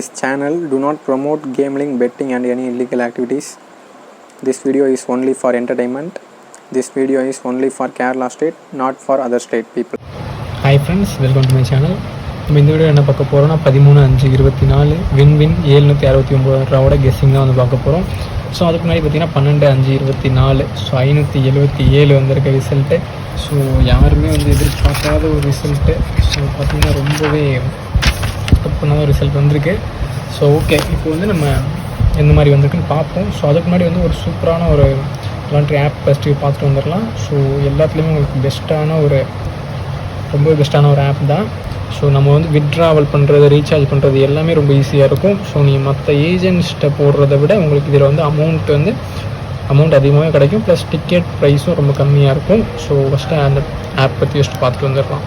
This channel do not promote gambling, betting and any illegal activities. This video is only for entertainment. This video is only for Kerala state, not for other state people. Hi friends welcome to my channel நம்ம இந்த video என்ன பார்க்க போகிறோம்னா பதிமூணு அஞ்சு இருபத்தி நாலு win win ஏழ்நூற்றி அறுபத்தி ஒம்பது ரூபாவோட கெஸ்ஸிங் தான் வந்து பார்க்க போகிறோம் ஸோ அதுக்கு முன்னாடி பார்த்தீங்கன்னா பன்னெண்டு அஞ்சு இருபத்தி நாலு ஸோ ஐநூற்றி எழுபத்தி ஏழு வந்திருக்க ரிசல்ட்டு ஸோ யாருமே வந்து எதிர்பார்க்காத ஒரு ரிசல்ட்டு ஸோ பார்த்தீங்கன்னா ரொம்பவே எக்ஸ்பெக்ட் பண்ணாத ரிசல்ட் வந்திருக்கு. ஸோ ஓகே இப்போ வந்து நம்ம எந்த மாதிரி வந்திருக்குன்னு பார்ப்போம். ஸோ அதுக்கு முன்னாடி வந்து ஒரு சூப்பரான ஒரு லாண்ட்ரி ஆப் ஃபஸ்ட்டு பார்த்துட்டு வந்துடலாம். ஸோ எல்லாத்துலேயுமே உங்களுக்கு பெஸ்ட்டான ஒரு ரொம்ப பெஸ்ட்டான ஒரு ஆப் தான். ஸோ நம்ம வந்து விட்ராவல் பண்ணுறது ரீசார்ஜ் பண்ணுறது எல்லாமே ரொம்ப ஈஸியாக இருக்கும். ஸோ நீங்கள் மற்ற ஏஜென்ட்ஸ்கிட்ட போடுறத விட உங்களுக்கு இதில் வந்து அமௌண்ட் வந்து அமௌண்ட் அதிகமாகவே கிடைக்கும். ப்ளஸ் டிக்கெட் ப்ரைஸும் ரொம்ப கம்மியாக இருக்கும். ஸோ ஃபஸ்ட்டு அந்த ஆப் பற்றி ஃபஸ்ட்டு பார்த்துட்டு வந்துடலாம்.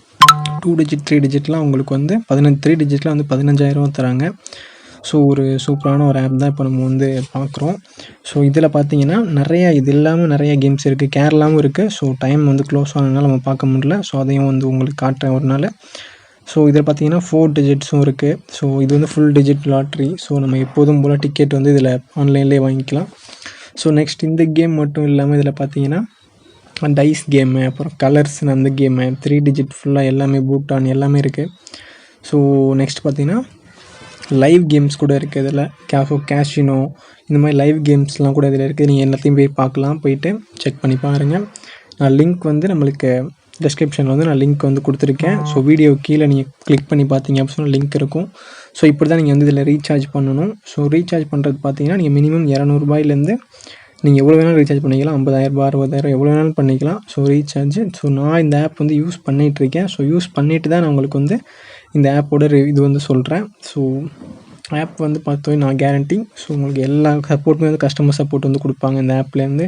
டூ டிஜிட் த்ரீ டிஜிட்லாம் உங்களுக்கு வந்து பதினஞ்சு த்ரீ டிஜிட்டில் வந்து பதினஞ்சாயிரம் தராங்க. ஸோ ஒரு சூப்பரான ஒரு ஆப் தான் இப்போ நம்ம வந்து பார்க்குறோம் ஸோ இதில் பார்த்தீங்கன்னா நிறையா இது இல்லாமல் நிறைய கேம்ஸ் இருக்குது கேரளாவும் இருக்குது ஸோ டைம் வந்து க்ளோஸ் ஆனதுனால நம்ம பார்க்க முடியல. ஸோ அதையும் வந்து உங்களுக்கு காட்டுறேன் ஒரு நாள். ஸோ இதில் பார்த்தீங்கன்னா ஃபோர் டிஜிட்ஸும் இருக்குது ஸோ இது வந்து ஃபுல் டிஜிட் லாட்ரி ஸோ நம்ம எப்போதும் போல் டிக்கெட் வந்து இதில் ஆன்லைன்லேயே வாங்கிக்கலாம். ஸோ நெக்ஸ்ட் இந்த கேம் மட்டும் இல்லாமல் இதில் பார்த்தீங்கன்னா டைஸ் கேமு அப்புறம் கலர்ஸ்னு அந்த கேமு த்ரீ டிஜிட் ஃபுல்லாக எல்லாமே பூட்டான் எல்லாமே இருக்குது ஸோ நெக்ஸ்ட் பார்த்தீங்கன்னா லைவ் கேம்ஸ் கூட இருக்குது இதில். கேஃபோ கேஷினோ இந்த மாதிரி லைவ் கேம்ஸ்லாம் கூட இதில் இருக்குது நீங்கள் எல்லாத்தையும் போய் பார்க்கலாம். போயிட்டு செக் பண்ணி பாருங்கள் நான் லிங்க் வந்து நம்மளுக்கு டிஸ்கிரிப்ஷனில் வந்து நான் லிங்க் வந்து கொடுத்துருக்கேன். ஸோ வீடியோ கீழே நீங்கள் கிளிக் பண்ணி பார்த்தீங்க அப்படின்னு சொன்னால் லிங்க் இருக்கும். ஸோ இப்படி தான் நீங்கள் வந்து இதில் ரீசார்ஜ் பண்ணணும். ஸோ ரீசார்ஜ் பண்ணுறது பார்த்தீங்கன்னா நீங்கள் மினிமம் இரநூறுபாயிலேருந்து நீங்கள் எவ்வளோ வேணாலும் ரீசார்ஜ் பண்ணிக்கலாம். ஐம்பதாயிரரூபா அறுபதாயிரம் எவ்வளோ வேணாலும் பண்ணிக்கலாம். ஸோ ரீசார்ஜ் ஸோ நான் இந்த ஆப் வந்து யூஸ் பண்ணிகிட்ருக்கேன் ஸோ யூஸ் பண்ணிட்டு தான் நான் உங்களுக்கு வந்து இந்த ஆப்போட இது வந்து சொல்கிறேன் ஸோ ஆப் வந்து பார்த்தோம் நான் கேரண்டி ஸோ உங்களுக்கு எல்லா சப்போர்ட்டுமே வந்து கஸ்டமர் சப்போர்ட் வந்து கொடுப்பாங்க இந்த ஆப்லேருந்து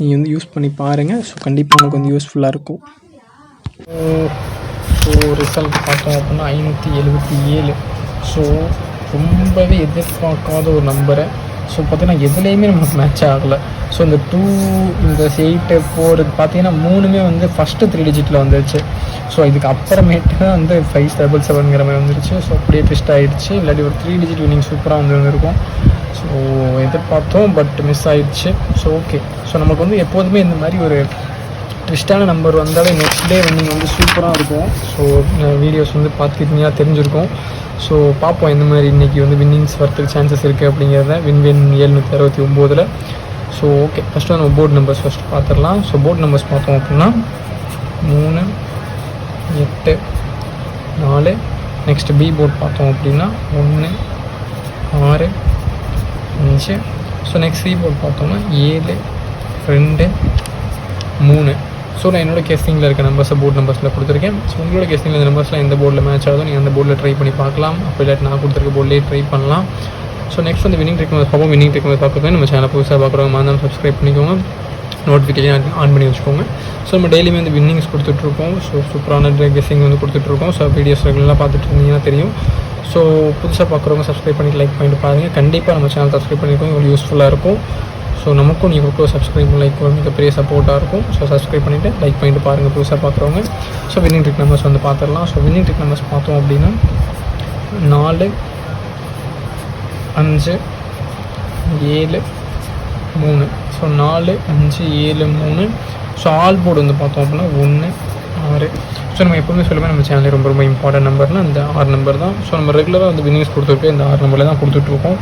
நீங்கள் வந்து யூஸ் பண்ணி பாருங்கள் ஸோ கண்டிப்பாக உங்களுக்கு வந்து யூஸ்ஃபுல்லாக இருக்கும். ஸோ ரிசல்ட் பார்த்தோம் அப்படின்னா ஐநூற்றி எழுபத்தி ஏழு. ஸோ ரொம்பவே எதிர்பார்க்காத ஒரு நம்பரை ஸோ பார்த்தீங்கன்னா எதுலேயுமே நமக்கு மேட்ச் ஆகலை. ஸோ இந்த டூ இந்த எயிட்டு ஃபோர் இது பார்த்தீங்கன்னா மூணுமே வந்து ஃபஸ்ட்டு த்ரீ டிஜிட்டில் வந்துருச்சு. ஸோ இதுக்கு அப்புறமேட்டு தான் வந்து ஃபைவ் டபுள் செவனுங்கிற மாதிரி வந்துருச்சு. ஸோ அப்படியே ட்விஸ்ட் ஆகிடுச்சு இல்லாட்டி ஒரு த்ரீ டிஜிட் வினிங் சூப்பராக வந்து ஸோ எதிர்பார்த்தோம் பட் மிஸ் ஆயிடுச்சு. ஸோ ஓகே ஸோ நமக்கு வந்து எப்போதுமே இந்த மாதிரி ஒரு ட்விஸ்டான நம்பர் வந்தாலே நெக்ஸ்ட் டே ரன்னிங் வந்து சூப்பராக இருக்கும். ஸோ வீடியோஸ் வந்து பார்த்துக்கிட்டீங்கன்னா தெரிஞ்சிருக்கும். ஸோ பார்ப்போம் எந்த மாதிரி இன்றைக்கி வந்து வின்னிங்ஸ் வரத்துக்கு சான்சஸ் இருக்குது அப்படிங்கிறத. வின் வின் ஏழ்நூற்றி அறுபத்தி ஒம்போதில். ஸோ ஓகே ஃபஸ்ட்டு நம்ம போர்டு நம்பர்ஸ் ஃபஸ்ட் பார்த்துடலாம். ஸோ போர்டு நம்பர்ஸ் பார்த்தோம் அப்படின்னா மூணு எட்டு நாலு. நெக்ஸ்ட்டு பி போர்ட் பார்த்தோம் அப்படின்னா ஒன்று ஆறு அஞ்சு. ஸோ நெக்ஸ்ட் சி பார்த்தோம்னா ஏழு ரெண்டு மூணு. ஸோ நான் என்னோட கெஸ்டிங்கில் இருக்க நம்பர்ஸை போர்ட் நம்பர்ஸில் கொடுத்துருக்கேன். ஸோ உங்களோட கெஸ்டிங்கில் இந்த நம்பர்ஸ்லாம் எந்த போர்டில் மேட்ச் ஆகுதோ நீங்கள் அந்த போர்டில் ட்ரை பண்ணி பார்க்கலாம். அப்போ இல்லாட்டி நான் கொடுத்துருக்க போர்ட்லேயே ட்ரை பண்ணலாம். ஸோ நெக்ஸ்ட் வந்து வினிங் ட்ரிக் பார்ப்போம் வினிங் ட்ரிக் பார்க்குறது நம்ம சேனல் புதுசாக பார்க்குறவங்க மாதிரி சப்ஸ்கிரைப் பண்ணிக்கோங்க. நோட்டிஃபிகேஷன் ஆன் பண்ணி வச்சுக்கோங்க. ஸோ நம்ம டெய்லியுமே வந்து வின்னிங்ஸ் கொடுத்துட்ருக்கோம். ஸோ சூப்பரான கெஸ்ஸிங் வந்து கொடுத்துட்ருக்கோம். ஸோ வீடியோஸ் ரெகுலராக பார்த்துட்டு இருந்தீங்கன்னா தெரியும். ஸோ புதுசாக பார்க்குறவங்க சப்ஸ்கிரைப் பண்ணி லைக் பண்ணிட்டு பாருங்கள் கண்டிப்பாக நம்ம சேனல் சப்ஸ்கிரைப் பண்ணியிருக்கோம் உங்களுக்கு யூஸ்ஃபுல்லாக இருக்கும். ஸோ நமக்கும் நீங்கள் கொடுக்குற சப்ஸ்கிரைப் லைக் மிகப்பெரிய சப்போர்ட்டாக இருக்கும். ஸோ சப்ஸ்கிரைப் பண்ணிவிட்டு லைக் பண்ணிட்டு பாருங்கள் புதுசாக பார்க்குறவங்க ஸோ வின்னிங் ட்ரிக் நம்பர்ஸ் வந்து பார்த்துடலாம் ஸோ வின்னிங் ட்ரிக் நம்பர்ஸ் பார்த்தோம் அப்படின்னா நாலு அஞ்சு ஏழு மூணு. ஸோ நாலு அஞ்சு ஏழு மூணு. ஸோ ஆல் போர்டு வந்து பார்த்தோம் அப்படின்னா ஒன்று ஆறு. ஸோ நம்ம எப்போவுமே சொல்லுமே நம்ம சேனலில் ரொம்ப ரொம்ப இம்பார்ட்டன்ட் நம்பர்னால் அந்த ஆறு நம்பர் தான். ஸோ நம்ம ரெகுலராக வந்து வினிங்ஸ் கொடுத்துருக்கோம் இந்த ஆறு நம்பரில் தான் கொடுத்துட்ருக்கோம்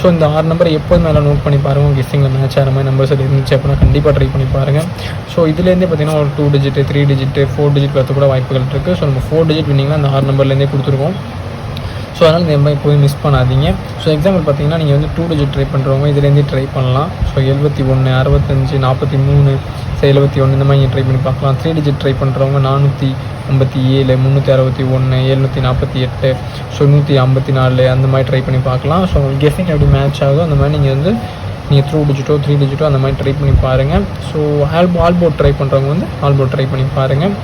ஸோ இந்த ஆறு நம்பரை எப்போது மேலே நோட் பண்ணி பாருங்கள் கெஸ்டிங்கில் மேட்ச் ஆகிற மாதிரி நம்பர்ஸ் இருந்துச்சு அப்படின்னா கண்டிப்பாக ட்ரை பண்ணி பாருங்கள் ஸோ இதுலேருந்தே பார்த்தீங்கன்னா ஒரு two digit three digit four digit வரது கூட வாய்ப்புகள் இருக்குது ஸோ நம்ம ஃபோர் டிஜிட் வின்னிங்னா அந்த ஆறு நம்பர்லேருந்தே கொடுத்துருக்கோம். ஸோ அதனால் இந்த மாதிரி போய் மிஸ் பண்ணாதீங்க. ஸோ எக்ஸாம்பிள் பார்த்தீங்கன்னா நீங்கள் வந்து டூ டிஜிட் ட்ரை பண்ணுறவங்க இதுலேருந்தே ட்ரை பண்ணலாம். ஸோ எழுபத்தி ஒன்று அறுபத்தஞ்சு நாற்பத்தி மூணு ஸோ எழுபத்தி ஒன்று இந்த மாதிரி நீங்கள் ட்ரை பண்ணி பார்க்கலாம். த்ரீ டிஜிட் ட்ரை பண்ணுறவங்க நானூற்றி ஐம்பத்தி ஏழு முந்நூற்றி அறுபத்தி ஒன்று எழுநூற்றி நாற்பத்தி எட்டு ஸோ நூற்றி ஐம்பத்தி நாலு அந்த மாதிரி ட்ரை பண்ணி பார்க்கலாம். ஸோ கெஸிங் எப்படி மேட்ச் ஆகுதோ அந்த மாதிரி நீங்கள் வந்து நீங்கள் த்ரூ டிஜிட்டோ த்ரீ டிஜிட்டோ அந்த மாதிரி ட்ரை பண்ணி பாருங்கள் ஸோ ஆல்போ ஆல்போர்ட் ட்ரை பண்ணுறவங்க வந்து ஆல்போர்ட் ட்ரை பண்ணி பாருங்கள்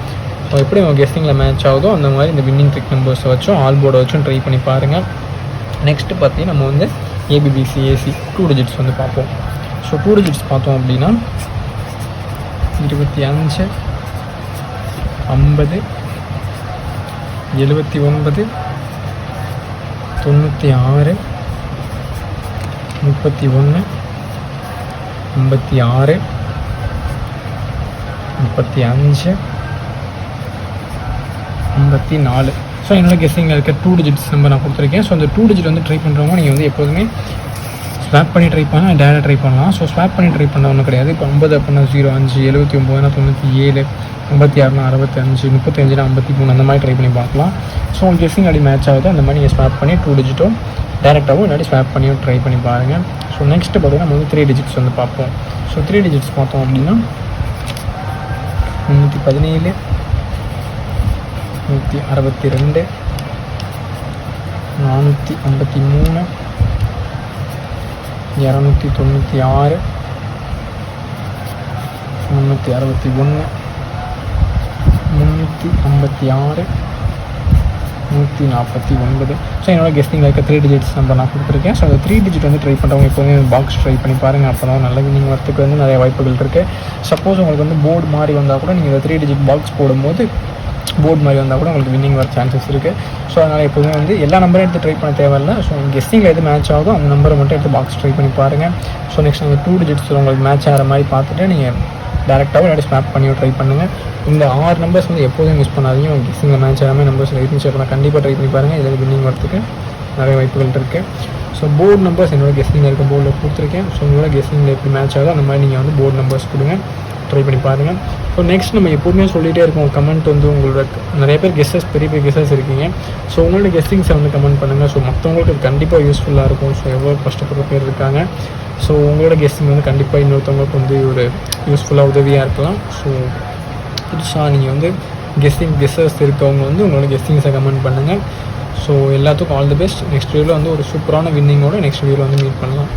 எப்படி உங்கள் கெஸ்டிங்கில் மேட்ச் ஆகுதோ அந்த மாதிரி இந்த வின்னிங் ட்ரிக் நம்பர்ஸை வச்சும் ஆல் போர்டை வச்சும் ட்ரை பண்ணி பாருங்கள் நெக்ஸ்ட்டு பார்த்தீங்கன்னா நம்ம வந்து ஏபிபிசி ஏசி டூ டிஜிட்ஸ் வந்து பார்ப்போம். ஸோ டூ டிஜிட்ஸ் பார்த்தோம் அப்படின்னா இருபத்தி அஞ்சு ஐம்பது எழுபத்தி ஒன்பது தொண்ணூற்றி ஆறு முப்பத்தி ஒன்று ஐம்பத்தி ஆறு முப்பத்தி அஞ்சு ஐம்பத்தி நாலு. ஸோ என்னோட கெஸ்ஸிங்கில் இருக்க டூ டிஜிட்ஸ் நம்பர் நான் கொடுத்துருக்கேன். ஸோ அந்த டூ டிஜிட் வந்து ட்ரை பண்ணுறவங்க நீங்கள் வந்து எப்போதுமே ஸ்வாப் பண்ணி ட்ரை பண்ணலாம் டேரக்ட் ட்ரை பண்ணலாம். ஸோ ஸ்வாப் பண்ணி ட்ரை பண்ண ஒன்றும் கிடையாது. இப்போ ஐம்பது அப்படின்னா ஜீரோ அஞ்சு எழுபத்தி ஒம்பதுனா தொண்ணூற்றி ஏழு ஐம்பத்தி ஆறுனா அறுபத்தஞ்சு முப்பத்தஞ்சுனா ஐம்பத்தி மூணு அந்த மாதிரி ட்ரை பண்ணி பார்க்கலாம். ஸோ உங்களுக்கு கெஸ்ஸிங் அப்படி மேட்ச் ஆகுது. அந்த மாதிரி நீங்கள் ஸ்வாப் பண்ணி டூ டிஜிட்டும் டேரெக்டாகவும் இல்லாட்டி ஸ்வாப் பண்ணியும் ட்ரை பண்ணி பாருங்கள் ஸோ நெக்ஸ்ட்டு பார்த்தீங்கன்னா நம்ம வந்து த்ரீ டிஜிட்ஸ் வந்து பார்ப்போம். ஸோ த்ரீ டிஜிட்ஸ் பார்த்தோம் அப்படின்னா முந்நூற்றி பதினேழு நூற்றி அறுபத்தி ரெண்டு நானூற்றி ஐம்பத்தி மூணு இரநூத்தி தொண்ணூற்றி ஆறு முந்நூற்றி அறுபத்தி ஒன்று முந்நூற்றி ஐம்பத்தி ஆறு நூற்றி நாற்பத்தி ஒன்பது. ஸோ என்னோட கெஸ்டிங் இருக்க த்ரீ டிஜிட்ஸ் நம்பர் நான் கொடுத்துருக்கேன். ஸோ அந்த த்ரீ டிஜிட் வந்து ட்ரை பண்ணுறவங்க எப்போதுமே பாக்ஸ் ட்ரை பண்ணி பாருங்கள் அப்போ தான் நல்ல வினிங் வரத்துக்கு வந்து நிறைய வாய்ப்புகள் இருக்குது சப்போஸ் உங்களுக்கு வந்து போர்டு மாதிரி வந்தால் கூட நீங்கள் இந்த த்ரீ டிஜிட் பாக்ஸ் போடும்போது போர்டு மாதிரி வந்தால் கூட உங்களுக்கு வின்னிங் வர சான்சஸ் இருக்குது ஸோ அதனால் எப்போதுமே வந்து எல்லா நம்பரும் எடுத்து ட்ரை பண்ண தேவையில்ல. ஸோ கெஸ்டிங்கில் எது மேட்ச் ஆகுதோ அந்த நம்பரை மட்டும் எடுத்து பாக்ஸ் ட்ரை பண்ணி பாருங்கள் ஸோ நெக்ஸ்ட் அந்த டூ டிஜிட்ஸ் உங்களுக்கு மேட்ச் ஆகிற மாதிரி பார்த்துட்டு நீங்கள் டேரெக்டாகவும் இல்லாட்டி ஸ்வாப் பண்ணி ட்ரை பண்ணுங்கள் இந்த ஆறு நம்பர்ஸ் வந்து எப்போதும் மிஸ் பண்ணாதீங்க. உங்கள் கெஸ்டிங்கில் மேட்ச் ஆகாமல் நம்பர்ஸ் இருந்துச்சு அப்படின்னா கண்டிப்பாக ட்ரை பண்ணி பாருங்கள் இதில் வின்னிங் வரத்துக்கு நிறைய வாய்ப்புகள் இருக்குது ஸோ போர்டு நம்பர்ஸ் என்னோட கெஸ்டிங்கில் இருக்க போர்டில் கொடுத்துருக்கேன். ஸோ உங்களோட கெஸ்டிங்கில் எப்படி மேட்ச் ஆகுதோ அந்த மாதிரி நீங்கள் வந்து போர்டு நம்பர்ஸ் கொடுங்க. ட்ரை பண்ணி பாருங்கள் ஸோ நெக்ஸ்ட் நம்ம எப்போதுமே சொல்லிகிட்டே இருக்கோம். கமெண்ட் வந்து உங்களோட நிறைய பேர் கெஸ்ஸஸ் பெரிய பெரிய கெஸ்ஸஸ் இருக்கீங்க. ஸோ உங்களோட கெஸ்டிங்ஸை வந்து கமெண்ட் பண்ணுங்கள் ஸோ மற்றவங்களுக்கு இது கண்டிப்பாக யூஸ்ஃபுல்லாக இருக்கும். ஸோ எவ்வளோ கஷ்டப்படுற பேர் இருக்காங்க. ஸோ உங்களோட கெஸ்டிங் வந்து கண்டிப்பாக இன்னொருத்தவங்களுக்கு வந்து ஒரு யூஸ்ஃபுல்லாக உதவியாக இருக்கலாம். ஸோ புதுசாக நீங்கள் வந்து கெஸ்டிங் கெஸ்ஸஸ் இருக்கவங்க வந்து உங்களோட கெஸ்டிங்ஸை கமெண்ட் பண்ணுங்கள் ஸோ எல்லாத்துக்கும் ஆல் தி பெஸ்ட் நெக்ஸ்ட் வீடியோவில் வந்து ஒரு சூப்பரான வின்னிங்கோட நெக்ஸ்ட் வீடியோவில் வந்து மீட் பண்ணலாம்.